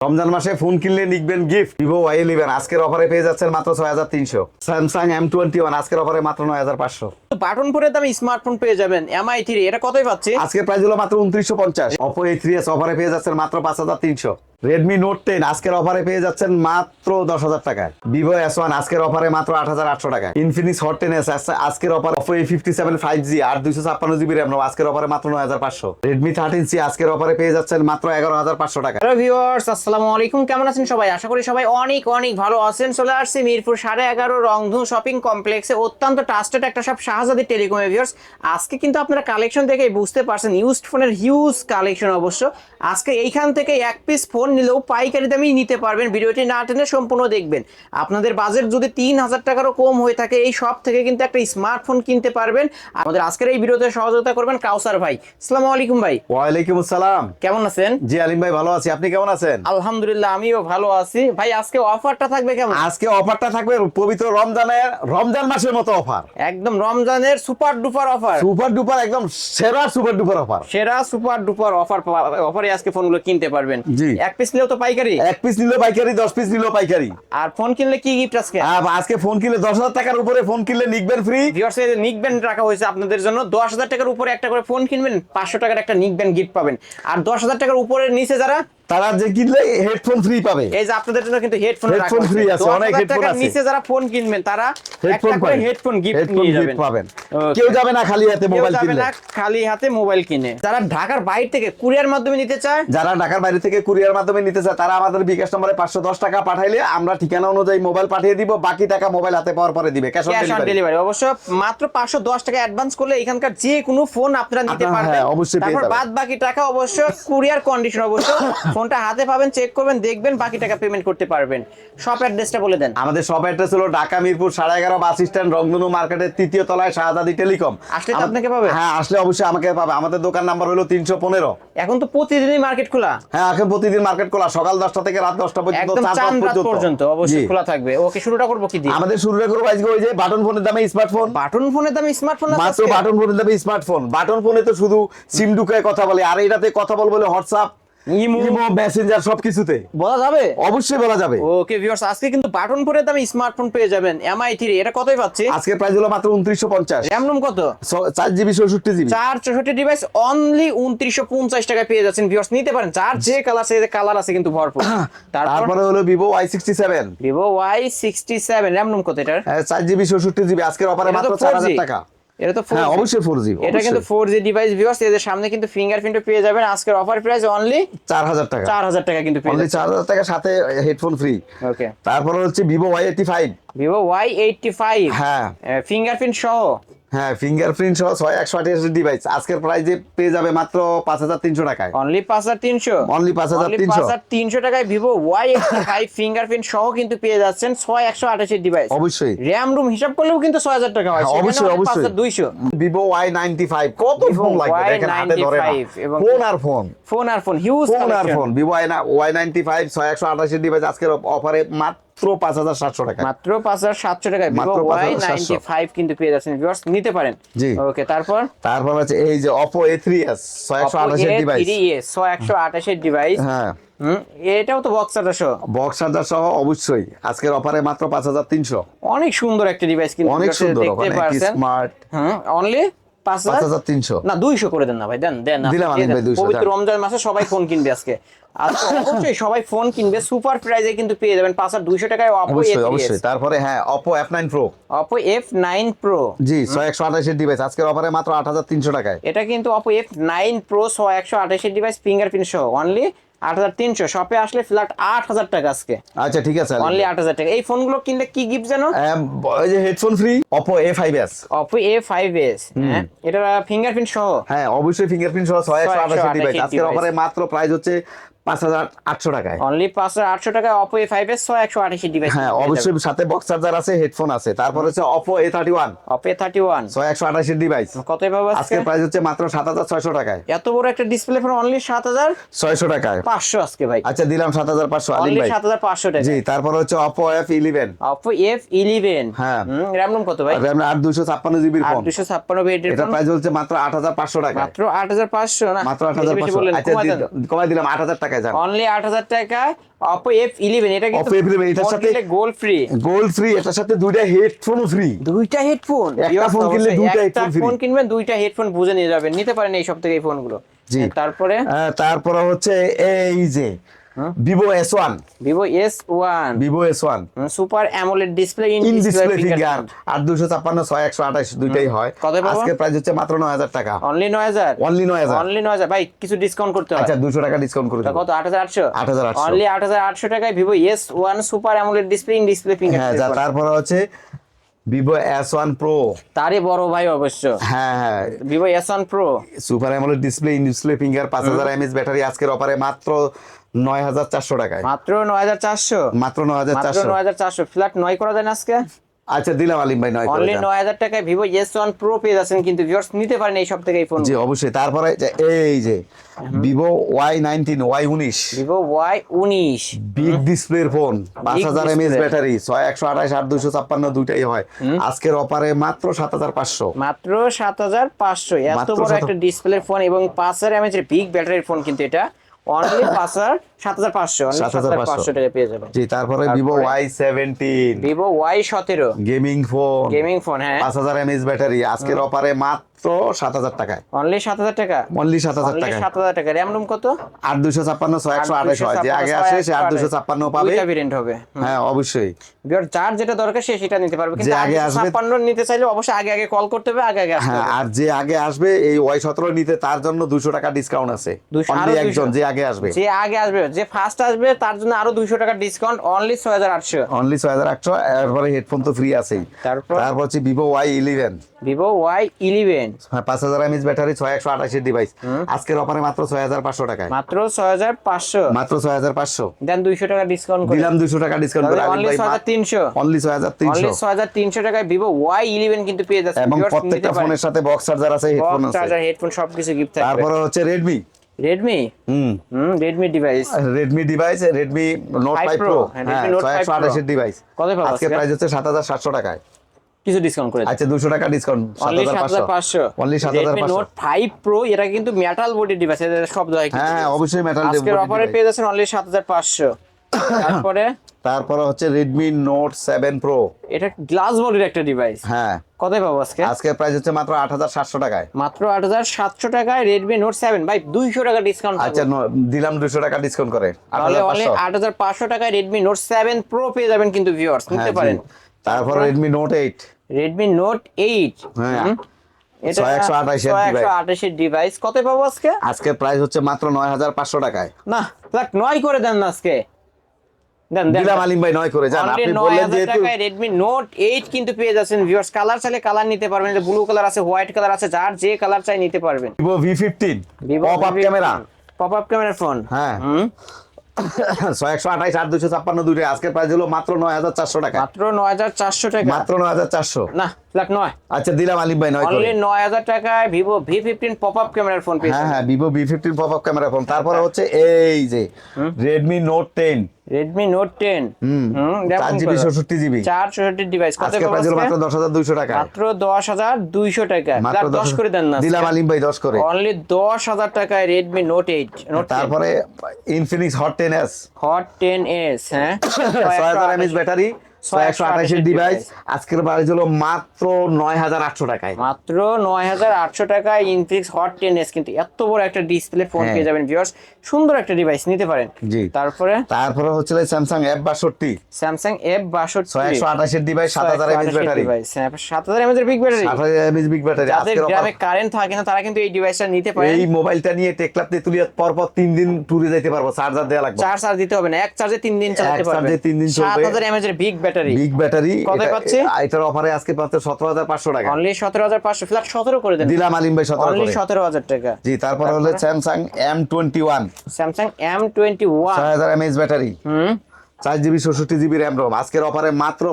রমজান মাসে ফোন কিনলে লিখবেন গিফট ভিভো ওয়াই ইলেভেন আজকের অফারে পেয়ে যাচ্ছেন মাত্র ছয় হাজার তিনশো। স্যামসাং এম টোয়েন্টি ওয়ান আজকের অফারে মাত্র নয় হাজার পাঁচশো। বাটন ফোনের দামে স্মার্টফোন পেয়ে যাবেন। এমআই থ্রি এটা কতই পাচ্ছি? আজকের প্রাইস হলো মাত্র উনত্রিশশো পঞ্চাশ। অপো এই থ্রি এস অফারে পেয়ে যাচ্ছেন মাত্র পাঁচ হাজার তিনশো। রেডমি নোট টেন আজকের অফারে পেয়ে যাচ্ছেন মাত্র দশ হাজার টাকায়। ভিভো এস ওয়ান আজকের অফারে মাত্র আট হাজার আটশো টাকায়। ইনফিনিক্স হট টেন এস আজকের অফার অপো এই ফিফটি সেভেন ফাইভ জি আর দুইশো ছাপ্পান্ন জিবি র্যাম আজকের অফারে মাত্র নয় হাজার পাঁচশো। রেডমি থার্টিন সি আজকের অফারে পেয়ে যাচ্ছেন মাত্র এগারো হাজার পাঁচশো টাকা হ্যালো ভিউয়ার্স আসসালামু আলাইকুম, কেমন আছেন সবাই? আশা করি সবাই অনেক অনেক ভালো আছেন। চলে আসছি মিরপুর সাড়ে এগারো রংধু শপিং কমপ্লেক্সে অত্যন্ত ট্রাস্টেড একটা সব শাহজাদি টেলিকম ভিউয়ার্স আজকে কিন্তু আপনারা কালেকশন থেকে বুঝতে পারছেন ইউজড ফোনের হিউজ কালেকশন অবশ্য। আজকে এইখান থেকে এক পিস ফোন নিলেও পাইকারি দামেই নিতে পারবেন। ভিডিওটি না টেনে সম্পূর্ণ দেখবেন। আপনাদের বাজেট যদি তিন হাজার টাকারও কম হয়ে থাকে এই সব থেকে কিন্তু একটা স্মার্টফোন কিনতে পারবেন। আমাদের আজকের এই ভিডিওতে সহযোগিতা করবেন কাউসার ভাই। আসসালামু আলাইকুম ভাই। ওয়ালাইকুম আসসালাম। কেমন আছেন? জি আলিম ভাই ভালো আছি। আপনি কেমন আছেন? আলহামদুলিল্লাহ আমিও ভালো আছি। ভাই আজকে অফারটা থাকবে কেমন? আজকে অফারটা থাকবে পবিত্র রমজানের রমজান মাসের মতো অফার। একদম রমজানের super duper offer. Super duper একদম সেরা সুপার ডুপার অফার। সেরা সুপার ডুপার অফার অফারে আজকে ফোনগুলো কিনতে পারবেন। জি। এক পিস নিলেও তো পাইকারি। এক পিস নিলেও পাইকারি দশ পিস নিলেও পাইকারি। আর ফোন কিনলে কি গিফট আজকে? আজকে ফোন কিনলে দশ হাজার টাকার উপরে ফোন কিনলে নিকবেন ফ্রি ভিউয়ার্স এই নিক ব্যান্ড রাখা হয়েছে আপনাদের জন্য। দশ হাজার টাকার উপরে একটা করে ফোন কিনবেন পাঁচশো টাকার একটা নিকবেন গিফট পাবেন। আর দশ হাজার টাকার উপরে নিচে যারা তারা যে কিনলে হেডফোন ফ্রি পাবে। এই যে আপনাদের জন্য কিন্তু হেডফোন Headphone free আছে, অনেক headphone আছে। নিচে যারা ফোন কিনবেন তারা হেডফোন একটা করে হেডফোন গিফট নিয়ে যাবেন। পাবেন। কেউ যাবে না খালি হাতে মোবাইল যাবে না খালি হাতে মোবাইল কিনে। যারা ঢাকার বাইরে থেকে কুরিয়ার মাধ্যমে নিতে চায় যারা ঢাকার বাইরে থেকে কুরিয়ার মাধ্যমে নিতে চায় তারা আমাদের বিকাশ নম্বরে পাঁচশো দশ টাকা পাঠাইলে আমরা ঠিকানা অনুযায়ী মোবাইল পাঠিয়ে দিব বাকি টাকা মোবাইল হাতে পাওয়ার পরে দিবে ক্যাশ অন ডেলিভারি অবশ্য মাত্র পাঁচশো দশ টাকা অ্যাডভান্স করলে এখানকার যে কোনো ফোন আপনারা নিতে পারবেন। হ্যাঁ, অবশ্যই তারপর বাদ বাকি টাকা অবশ্য কুরিয়ার কন্ডিশন অবশ্য ফোনটা হাতে পাবেন চেক করবেন দেখবেন বাকি টাকা পেমেন্ট করতে পারবেন। শপ অ্যাড্রেসটা বলে দেন। আমাদের শপ অ্যাড্রেস হলো ঢাকা মিরপুর সাড়ে এগারো বাস স্ট্যান্ড রংধনু মার্কেটের তৃতীয় তলায় শাহজাদি টেলিকম আসলে তো আপনাকে পাবে? হ্যাঁ আসলে অবশ্যই আমাকে পাবে। আমাদের দোকান নাম্বার হলো তিনশো পনেরো। এখন তো প্রতিদিনই মার্কেট খোলা। হ্যাঁ এখন প্রতিদিন মার্কেট খোলা। সকাল দশটা থেকে রাত দশটা পর্যন্ত পর্যন্ত। অবশ্যই খোলা থাকবে। ওকে শুরুটা করব কি দিয়ে? আমাদের শুরু করব আজকে ওই যে বাটন ফোনের দামে স্মার্টফোন বাটন ফোনের দামে স্মার্টফোন মাত্র বাটন ফোনের দামে স্মার্টফোন বাটন ফোনে তো শুধু সিম ঢুকায় কথা বলে আর এটাতে কথা বল বলে হোয়াটসঅ্যাপ ইমো ইমো মেসেঞ্জার সবকিছুতে। বলা যাবে? অবশ্যই বলা যাবে। ওকে ভিউয়ার্স আজকে কিন্তু বাটন ফোনের দামে স্মার্টফোন পেয়ে যাবেন। এমআই থ্রি এটা কতই পাচ্ছি? আজকের প্রাইস হলো মাত্র উনত্রিশশো পঞ্চাশ। র্যাম রুম কত? চার জিবি চৌষট্টি জিবি চার চৌষট্টি ডিভাইস অনলি উনত্রিশশো পঞ্চাশ টাকায় পেয়ে যাচ্ছেন ভিউয়ার্স নিতে পারেন চার যে কালার আছে কালার আছে কিন্তু ভরপুর। তারপরে? হলো Vivo Y sixty seven Vivo Y sixty seven RAM ROM কত এটার? চার জিবি চৌষট্টি জিবি আজকের অফারে মাত্র চার হাজার টাকা। এটা তো হ্যাঁ অবশ্যই ফোর জি এটা কিন্তু ফোর জি ডিভাইস ভিউয়ার্স এদের সামনে কিন্তু ফিঙ্গারপ্রিন্টও পেয়ে যাবেন। আজকের অফার প্রাইস অনলি চার হাজার টাকা। চার হাজার টাকা কিন্তু পেয়ে যাবেন যাচ্ছেন। চার হাজার টাকা সাথে হেডফোন ফ্রি ওকে তারপরে হচ্ছে Vivo Y eighty five Vivo Y eighty five হ্যাঁ। ফিঙ্গারপ্রিন্ট সহ। হ্যাঁ ফিঙ্গারপ্রিন্ট সহ ছয় একশো আঠাশ ডিভাইস আজকের প্রাইজে পেয়ে যাবে মাত্র পাঁচ হাজার তিনশো টাকায়। অনলি পাঁচ হাজার তিনশো? 5300 পাঁচ হাজার তিনশো। তিনশো টাকায় ভিভো ওয়াই ফাইভ ফিঙ্গারপ্রিন্ট সহ কিন্তু পেয়ে যাচ্ছেন ছয় একশো আঠাশের ডিভাইস অবশ্যই। র্যাম রুম হিসাব করলেও কিন্তু ছয় হাজার টাকা হয় হ্যাঁ, অবশ্যই অবশ্যই। দুইশো। ভিভো ওয়াই নাইনটি ফাইভ কত ফোন লাগবে? দেখেন হাতে ধরে ফোন আর ফোন ফোন আর ফোন হিউজ ফোন আর phone Vivo Y ninety five ছয় একশো আঠাশের ডিভাইস আজকের অফারে মাত্র পাঁচ হাজার সাতশো টাকা মাত্র পাঁচ হাজার সাতশো টাকায় ভিভো মাত্র ওয়াই নাইনটি ফাইভ কিন্তু পেয়ে যাচ্ছেন ভিউয়ার্স নিতে পারেন। জি। ওকে তারপর? তারপর আছে এই যে অপো এ থ্রি এস ছয় একশো আঠাশের ডিভাইস ছয় একশো আঠাশের ডিভাইস হ্যাঁ। এটাও তো বক্সারটা সহ বক্স চার্জার সহ অবশ্যই। আজকের অফারে মাত্র পাঁচ হাজার তিনশো। অনেক সুন্দর একটা ডিভাইস কিন্তু অনেক সুন্দর দেখতে পারছেন। স্মার্ট হুম অনলি পাঁচ হাজার? তিনশো। না দুইশো করে দেন না ভাই দেন দেন দিলাম দিয়ে আনিস ভাই, দেন। 200 পবিত্র রমজান মাসে সবাই ফোন কিনবে আজকে। আজকে অবশ্যই সবাই ফোন কিনবে সুপার প্রাইজে কিন্তু পেয়ে যাবেন পাঁচ হাজার দুইশো টাকায় অপো অবশ্যই অবশ্যই। তারপরে হ্যাঁ Oppo F nine pro Oppo F nine pro জি ছয় একশো আঠাশের ডিভাইস আজকের অফারে মাত্র আট হাজার তিনশো টাকায়। এটা কিন্তু অপো এফ নাইন প্রো ছয় একশো আঠাশের ডিভাইস ফিঙ্গারপ্রিন্ট সহ অনলি আট হাজার তিনশো। শপে আসলে ফ্ল্যাট আট হাজার টাকা আজকে। আচ্ছা ঠিক আছে অনলি আট হাজার টাকা। এই ফোনগুলো কিনলে কি গিফট জানো? যে headphone free Oppo A five S Oppo A five S হ্যাঁ? এটা ফিঙ্গারপ্রিন্ট সহ? হ্যাঁ অবশ্যই ফিঙ্গারপ্রিন্ট সহ ছয় একশো আঠাশের 688 ডিভাইস আজকের অফারে মাত্র প্রাইস হচ্ছে পাঁচ হাজার আটশো টাকায়। অনলি পাঁচ হাজার আটশো টাকায় অপো এ ফাইভ এস ছয় একশো আঠাশের ডিভাইস হ্যাঁ অবশ্যই সাথে বক্স চার্জার আছে হেডফোন আছে। তারপর হচ্ছে Oppo A thirty one Oppo A thirty one ছয় একশো আঠাশের ডিভাইস কত পাবো আজকে প্রাইস হচ্ছে মাত্র সাত হাজার ছয়শো টাকায়। এত বড় একটা ডিসপ্লে ফোন অনলি সাত হাজার? ছয়শো টাকায়। পাঁচশো আজকে ভাই। আচ্ছা দিলাম সাত হাজার পাঁচশো আলিম ভাই। সাত হাজার পাঁচশো টাকা জি তারপর হচ্ছে Oppo F eleven Oppo F eleven হ্যাঁ। র্যাম রুম কত ভাই? আট দুশো ছাপ্পান্ন জিবির ফোন দুশো ছাপ্পান্ন এটা প্রাইস হচ্ছে মাত্র আট হাজার পাঁচশো টাকা মাত্র আট হাজার পাঁচশো না? মাত্র আট হাজার পাঁচশো। আচ্ছা কমাই দিলাম আট হাজার টাকা টাকায়। অনলি টাকায় এটা কিন্তু Oppo F11 এটার সাথে- গোল্ড ফ্রি গোল ফ্রি এটার সাথে দুইটা হেডফোন ফ্রি দুইটা হেডফোন একটা কিনলে দুইটা। ফোন কিনবেন দুইটা হেডফোন বুঝে নিয়ে যাবেন। নিতে পারেন এই সব থেকে এই ফোনগুলো তারপরে? তারপরে হচ্ছে এই যে Vivo S one Vivo S one Vivo S one super AMOLED display in display finger আর দুশো ছাপ্পান্ন ছয় একশো আঠাশ দুইটাই হয়? আজকে প্রাইস হচ্ছে মাত্র নয় হাজার টাকা। অনলি নয় হাজার? অনলি নয় হাজার। অনলি নয় হাজার। ভাই কিছু ডিসকাউন্ট করতে হয়। আচ্ছা দুশো টাকা ডিসকাউন্ট করে কত? আট হাজার আটশো? 8,800 অনলি আট হাজার আটশো টাকায় Vivo S one super AMOLED display in display finger হ্যাঁ তারপরে হচ্ছে ভিভো এস ওয়ান প্রো তারই বড় ভাই অবশ্য। হ্যাঁ হ্যাঁ। Vivo S one pro super AMOLED display in display finger পাঁচ হাজার এমএস ব্যাটারি আজকের অফারে মাত্র নয় হাজার চারশো টাকায়। মাত্র নয় হাজার চারশো? মাত্র নয় হাজার চারশো। নয় হাজার চারশো। ফ্ল্যাট নয় করা যায় না আজকে? আচ্ছা দিলাম আলিম ভাই নয় অনলি নয় হাজার টাকায় ভিভো এস ওয়ান প্রো পেয়ে যাচ্ছেন কিন্তু ভিউয়ার্স নিতে পারেন এই সব থেকে এই ফোন জি অবশ্যই। তারপরে এই যে ভিভো ওয়াই নাইনটিন ওয়াই উনিশ। ভিভো ওয়াই উনিশ। বিগ ডিসপ্লের ফোন পাঁচ হাজার এমএস ব্যাটারি ছয় একশো আঠাশ আট দুশো ছাপ্পান্ন দুইটাই হয়। আজকের অফারে মাত্র সাত হাজার পাঁচশো। মাত্র সাত হাজার পাঁচশো। এত বড় একটা ডিসপ্লের ফোন এবং পাঁচ হাজার এমএচ এর বিগ ব্যাটারির ফোন কিন্তু এটা। অনলি সাত হাজার পাঁচশো সাত হাজার 7,500 পাঁচশো টাকা পেয়ে যাবেন। জি তারপরে ভিভো তারপরে? ওয়াই সেভেন্টিন ভিভো ওয়াই সতেরো। গেমিং ফোন গেমিং ফোন হ্যাঁ। পাঁচ হাজার এমএস ব্যাটারি। আজকের অপারে মাত্র সাত হাজার টাকায়। অনলি সাত হাজার টাকা? অনলি সাত হাজার অনলি সাত হাজার টাকা র্যাম রুম কত? আট দুশো ছাপ্পান্ন ছয় একশো আঠাশ হয়। যে আগে আসে সে আট দুশো ছাপ্পান্ন পাবে। ভেরিয়েন্ট হবে। হ্যাঁ অবশ্যই। বিয়ার যার যেটা দরকার সে সেটা নিতে পারবে। কিন্তু আগে আগে আসবে- ছাপ্পান্ন নিতে চাইলে অবশ্যই আগে আগে কল করতে হবে আগে আগে হ্যাঁ আর যে আগে আসবে এই ওয়াই সতেরো নিতে তার জন্য দুশো টাকা ডিসকাউন্ট আছে। অনলি একজন যে আগে আসবে। যে আগে আসবে যে ফার্স্ট আসবে তার জন্য আরও দুইশো টাকা ডিসকাউন্ট অনলি ছয় হাজার আটশো। অনলি ছয় হাজার আটশো এরপরে হেডফোন তো ফ্রি আছেই। তারপর? তারপর হচ্ছে Vivo Y eleven Vivo Y eleven হ্যাঁ পাঁচ হাজার ব্যাটারি ছয় একশো আঠাশের ডিভাইস আজকের অফারে মাত্র ছয় হাজার পাঁচশো টাকায়। মাত্র ছয় হাজার পাঁচশো? মাত্র ছয় হাজার পাঁচশো। দেন দুইশো টাকা ডিসকাউন্ট দিলাম দুশো টাকা ডিসকাউন্ট করে। অনলি ছয় হাজার তিনশো। অনলি ছয় হাজার তিনশো। ছয় হাজার তিনশো টাকায় ভিভো ওয়াই ইলেভেন কিন্তু পেয়ে যাচ্ছে এবং প্রত্যেকটা ফোনের সাথে বক্স চার্জার আছে হেডফোন আছে। চার্জার হেডফোন সবকিছু গিফট থাকবে। তারপরে হচ্ছে রেডমি রেডমি হুম। Redmi device Redmi device Redmi note 5 five pro হ্যাঁ, হ্যাঁ Redmi 5 একশো ডিভাইস কত পাবো আজকে? প্রাইস হচ্ছে সাত হাজার সাতশো টাকায়। কিছু ডিসকাউন্ট করে আচ্ছা দুশো টাকা ডিসকাউন্ট সাত অনলি হাজার সাত হাজার পাঁচশো। পাঁচশো অনলি সাত হাজার রেডমি পাঁচশো। নোট ফাইভ প্রো এটা কিন্তু মেটাল বডি ডিভাইস এটা শব্দ হয় হ্যাঁ অবশ্যই মেটাল আজকের অফারে পেয়ে যাচ্ছেন অনলি সাত হাজার পাঁচশো। তারপরে? তারপরে হচ্ছে রেডমি নোট সেভেন প্রো এটা গ্লাস বডির একটা ডিভাইস হ্যাঁ। কত পাবো আজকে? আজকের প্রাইস হচ্ছে মাত্র আট হাজার সাতশো টাকায়। মাত্র আট হাজার সাতশো টাকায় রেডমি নোট সেভেন ভাই দুইশো টাকা ডিসকাউন্ট আচ্ছা দিলাম দুশো টাকা ডিসকাউন্ট করে। আট তাহলে হাজার অনলি পাঁচশো। আট হাজার পাঁচশো টাকায় রেডমি নোট সেভেন প্রো পেয়ে যাবেন কিন্তু ভিউয়ার্স হ্যাঁ, নিতে পারেন। তারপর Redmi Note eight Redmi Note eight হ্যাঁ। ডিভাইস কত পাবো আজকে? আজকের প্রাইস হচ্ছে মাত্র নয় হাজার পাঁচশো টাকায়। না করে দেন না আজকে। দেন দেন। দিলাম আলিম ভাই নয় করে। যান Only আপনি 9000 বললেন যেহেতু টাকায় Redmi Note 8 কিন্তু পেয়ে যাচ্ছেন ভিউয়ার্স কালার চাইলে কালার নিতে পারবেন ব্লু কালার আছে হোয়াইট কালার আছে যার যে কালার চাই নিতে পারবেন। Pop up camera pop up camera phone হ্যাঁ। ছয় একশো আঠাইশ দুশো ছাপ্পান্ন দুটো আজকের প্রাইস হলো মাত্র নয় হাজার চারশো টাকা। মাত্র 9400 টাকা। মাত্র নয় হাজার চারশো। না ফ্ল্যাট নয়। আচ্ছা দিলাম ভাই নয় অনলি 9000 টাকায় Vivo V15 পপ আপ ক্যামেরার ফোন হ্যাঁ হ্যাঁ Vivo V fifteen pop up camera phone তারপরে হচ্ছে এই যে Redmi Note ten Redmi Note 10 হুম। হুম চার জিবি ষষট্টি জিবি 464 ডিভাইস কত আজকে প্রাইস হলো মাত্র দশ হাজার দুইশো টাকা। মাত্র 10200 টাকা। মাত্র ফ্ল্যাট 10 করে দেন না দিলাম আলিম ভাই দশ করে। অনলি 10000 টাকায় Redmi Note 8 Note তারপরে Infinix S Hot ten S হ্যাঁ। 6000 mAh ব্যাটারি ছয় একশো আঠাশের ডিভাইস আজকের হলো মাত্র নয় হাজার আটশো টাকায়। মাত্র নয় হাজার আটশো টাকায় ইনফিনিক্স হট টেন এস কিন্তু এত বড় একটা ডিসপ্লে ফোন হ্যাঁ। পেয়ে যাবেন ভিউয়ার্স সুন্দর একটা ডিভাইস নিতে পারেন। জি। তারপরে? তারপরে হচ্ছে স্যামসাং এফ বাষট্টি। স্যামসাং এফ বাষট্টি। ছয় একশো আঠাশের ডিভাইস সাত হাজার এমএস ব্যাটারি সাত হাজার বিগ ব্যাটারি সাত হাজার বিগ ব্যাটারি যাদের গ্রামে কারেন্ট থাকে না তারা কিন্তু এই ডিভাইসটা নিতে পারে এই মোবাইলটা নিয়ে টেকলাপ তেতুলিয়া পর পর তিন দিন ট্যুরে যাইতে পারব চার্জার দেওয়া লাগবে। চার্জ দিতে হবে না এক চার্জে তিন দিন চালাতে পারবে তিন দিন সাত হাজার এমএস এর বিগ ব্যাটারি বিগ ব্যাটারি কত পাচ্ছি? এটার অফারে আজকে পাচ্ছে সতেরো হাজার পাঁচশো টাকা। অনলি সতেরো হাজার পাঁচশো ফ্ল্যাট সতেরো করে দেন। দিলাম আলিম ভাই সতেরো অনলি করে। সতেরো হাজার টাকা। জি তারপর হলো Samsung M twenty one Samsung M twenty one ছয় হাজার এমএস ব্যাটারি হুম। চার জিবি ষষট্টি জিবি র্যাম রোম। আজকের অফারে মাত্র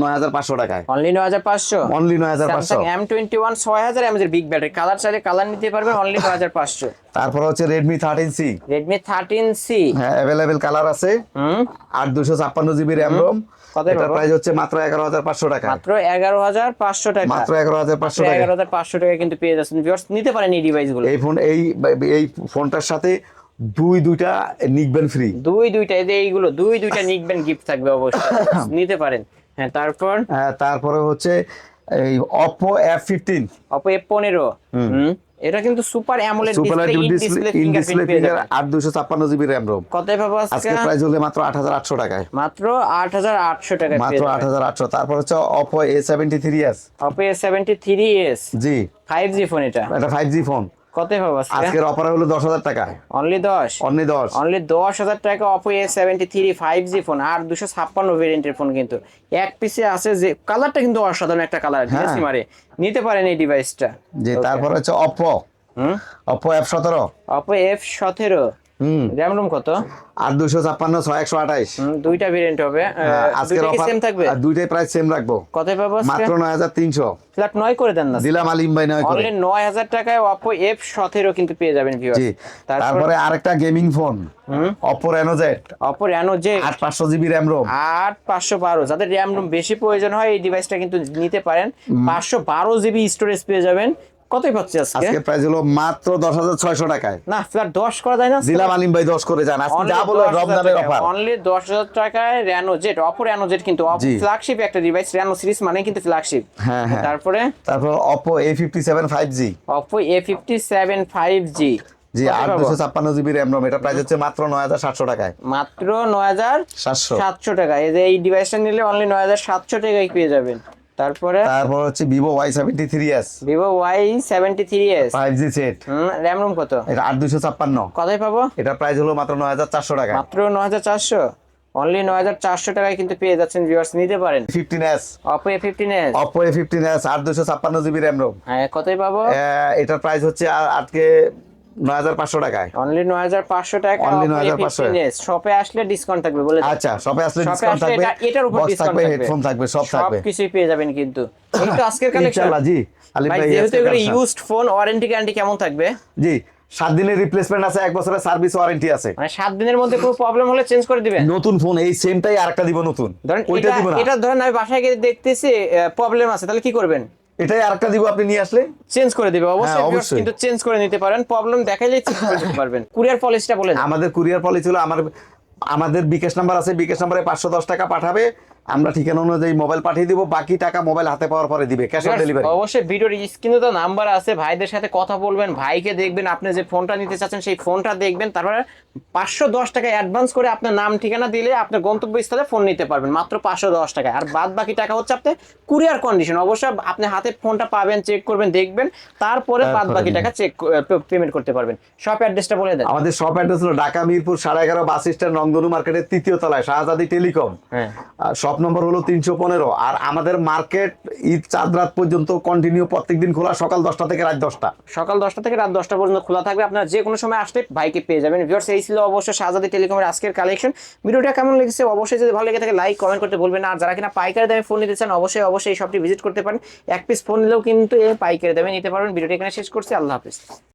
নয় হাজার পাঁচশো টাকায়। অনলি নয় হাজার পাঁচশো? অনলি নয় হাজার পাঁচশো। এম টোয়েন্টি ওয়ান ছয় হাজার এমএজের বিগ ব্যাটারি কালার চাইলে কালার নিতে পারবেন অনলি নয় হাজার পাঁচশো। তারপর হচ্ছে Redmi thirteen C Redmi thirteen C হ্যাঁ অ্যাভেলেবেল কালার আছে। আট দুশো ছাপ্পান্ন জিবি র্যাম রোম। এটার প্রাইস হচ্ছে মাত্র এগারো হাজার পাঁচশো টাকা। মাত্র এগারো হাজার পাঁচশো টাকা। মাত্র এগারো হাজার পাঁচশো টাকা। এগারো হাজার পাঁচশো টাকা কিন্তু পেয়ে যাচ্ছেন। নিতে পারেন এই ডিভাইসগুলো। এই ফোন এই এই ফোনটার সাথে দুই দুইটা নিকবেন ফ্রি দুই দুইটা এই যে এইগুলো দুই দুইটা নিকবেন গিফট থাকবে অবশ্যই। নিতে পারেন। হ্যাঁ তারপর? হ্যাঁ তারপরে হচ্ছে এই Oppo F fifteen Oppo F পনেরো। হুম। এটা কিন্তু super AMOLED display display finger যাবেন। আট দুশো ছাপ্পান্ন জিবি র্যাম রোম কত পাবো আজকে? আজকে প্রাইস হলে মাত্র আট হাজার আটশো টাকায়। মাত্র আট হাজার আটশো টাকা মাত্র আট হাজার আটশো। তারপর হচ্ছে Oppo A seventy three S Oppo A seventy three S G. Five G phone এটা। এটা ফাইভ জি ফোন কত পাবো আজকের অফার হলো দশ হাজার টাকা। অনলি দশ? অনলি দশ। অনলি দশ হাজার টাকা Oppo A seventy three five G phone আর দুশো ছাপ্পান্ন ভেরিয়েন্টের ফোন কিন্তু। এক পিসে আছে যে কালারটা কিন্তু অসাধারণ একটা কালার হ্যাঁ। মারে? নিতে পারেন এই ডিভাইসটা জি তারপর হচ্ছে অপো হুম? অপো এফ সতেরো। অপো এফ সতেরো। র্যাম রুম কত? আর দুশো ছাপ্পান্ন ছয় একশো আঠাইশ দুইটা ভেরিয়েন্ট হবে। আজকের অফার সেম থাকবে? দুইটাই প্রাইস সেম রাখব। কত পাবো মাত্র নয় হাজার তিনশো। ফ্ল্যাট নয় করে দেন না। দিলাম আলিম ভাই নয় করে। নয় হাজার টাকায় অপো এফ সতেরো কিন্তু পেয়ে যাবেন ভিউয়ার জি তারপরে আরেকটা গেমিং ফোন হুম। Oppo Reno jet Oppo Reno যে আট পাঁচশো জিবি র্যাম রোম আট পাঁচশো বারো। যাদের র্যাম রুম বেশি প্রয়োজন হয় এই ডিভাইসটা কিন্তু নিতে পারেন। পাঁচশো বারো জিবি স্টোরেজ পেয়ে যাবেন। কতই পাচ্ছি আজকে? আজকে প্রাইস হলো মাত্র দশ হাজার ছয়শো টাকায়। না ফ্ল্যাট দশ করা যায় না দিলাম আলিম ভাই দশ করে যান। আজকে যা বলে রমজানের অফার অনলি দশ হাজার টাকায় Reno jet Oppo Reno jet কিন্তু জি। ফ্ল্যাগশিপ একটা ডিভাইস র্যানো সিরিজ মানে কিন্তু ফ্ল্যাগশিপ হ্যাঁ, হ্যাঁ। তারপরে? তারপর Oppo A fifty seven five G Oppo A fifty seven five G G আট দুশো ছাপ্পান্ন জিবি র্যাম রোম এটা প্রাইস হচ্ছে মাত্র নয় হাজার সাতশো টাকায়। মাত্র নয় হাজার সাতশো। সাতশো টাকা এই যে এই ডিভাইসটা নিলে অনলি নয় হাজার সাতশো টাকায় পেয়ে যাবেন। তারপরে? তারপর হচ্ছে Vivo Y seventy three S Vivo Y seventy three S five G set RAM ROM কত? এটা আট দুশো ছাপ্পান্ন। কতই পাবো? এটা প্রাইস হলো মাত্র নয় হাজার চারশো টাকা। মাত্র নয় হাজার চারশো? অনলি নয় হাজার চারশো টাকায় কিন্তু পেয়ে যাচ্ছেন ভিউয়ার্স নিতে পারেন। Fifteen S Oppo A fifteen S Oppo A fifteen S আট দুশো ছাপ্পান্ন জিবি র্যাম রোম হ্যাঁ কতই পাবো? এটার প্রাইস হচ্ছে আজকে নয় হাজার পাঁচশো টাকায়? অনলি নয় হাজার পাঁচশো টাকা Only 9,500 শপে আসলে ডিসকাউন্ট থাকবে বলে আচ্ছা সবে আসলে শপে ডিসকাউন্ট থাকবে এটা- এটার উপর ডিসকাউন্ট থাকবে হেডফোন থাকবে সব থাকবে। পেয়ে যাবেন কিন্তু। আজকের কালেকশন ইনশাআল্লাহ জি ভাই যেহেতু এগুলো ইউজড ফোন ওয়ারেন্টি গ্যারান্টি কেমন থাকবে? জি সাত দিনের রিপ্লেসমেন্ট আছে এক বছরের সার্ভিস ওয়ারেন্টি আছে। মানে সাত দিনের মধ্যে কোনো প্রবলেম হলে চেঞ্জ করে দিবেন? নতুন ফোন এই সেমটাই আরেকটা দিব নতুন। ধরেন ওইটা দিব না। এটা ধরেন আমি বাসায় গিয়ে দেখতেছি প্রবলেম আছে তাহলে কি করবেন? এটাই আরেকটা দিব আপনি নিয়ে আসলে? চেঞ্জ করে দিবে অবশ্যই হ্যাঁ, অবশ্যই। কিন্তু চেঞ্জ করে নিতে পারেন। প্রবলেম দেখাইলেই চেঞ্জ করে পারবেন। কুরিয়ার পলিসিটা বলেন আমাদের কুরিয়ার পলিসি হলো আমার আমাদের বিকাশ নাম্বার আছে বিকাশ নাম্বারে পাঁচশো দশ টাকা পাঠাবে। আমরা ঠিকানা অনুযায়ী মোবাইল পাঠিয়ে দিব বাকি টাকা মোবাইল হাতে পাওয়ার পরে দিবে ক্যাশ অন ডেলিভারি অবশ্যই ভিডিওর স্ক্রিনে তো নাম্বার আছে ভাইদের সাথে কথা বলবেন ভাইকে দেখবেন আপনি যে ফোনটা নিতে চাচ্ছেন সেই ফোনটা দেখবেন তারপরে পাঁচশো দশ টাকা অ্যাডভান্স করে আপনার নাম ঠিকানা দিলে আপনার গন্তব্যস্থলে ফোন নিতে পারবেন মাত্র পাঁচশো দশ টাকা আর বাদ বাকি টাকা হচ্ছে আপনি কুরিয়ার কন্ডিশন অবশ্যই আপনি হাতে ফোনটা পাবেন চেক করবেন দেখবেন তারপরে বাদ বাকি টাকা চেক পেমেন্ট করতে পারবেন। শপ অ্যাড্রেসটা বলে দেন। আমাদের শপ অ্যাড্রেস হলো ঢাকা মিরপুর সাড়ে এগারো বাস স্ট্যান্ড রংধনু মার্কেটের তৃতীয় তলায় শাহজাদি টেলিকম। হ্যাঁ। শপ নম্বর হলো তিনশো পনেরো। আর আমাদের মার্কেট ঈদ চাঁদ রাত পর্যন্ত কন্টিনিউ প্রত্যেকদিন খোলা সকাল দশটা থেকে রাত দশটা। সকাল দশটা থেকে রাত দশটা পর্যন্ত খোলা থাকবে। আপনারা যে কোনো সময় আসলে ভাইকে পেয়ে যাবেন। ভিউয়ার্স এই ছিল অবশ্যই শাহজাদি টেলিকমের আজকের কালেকশন ভিডিওটা কেমন লেগেছে? অবশ্যই যদি ভালো লেগে থাকে লাইক কমেন্ট করতে বলবেন। আর যারা কিনা পাইকারি দামে ফোন নিতে চান, অবশ্যই অবশ্যই এই শপটি ভিজিট করতে পারেন। এক পিস ফোন নিলেও কিন্তু এই পাইকারি দামে নিতে পারবেন। ভিডিওটা এখানে শেষ করছি। আল্লাহ হাফিজ।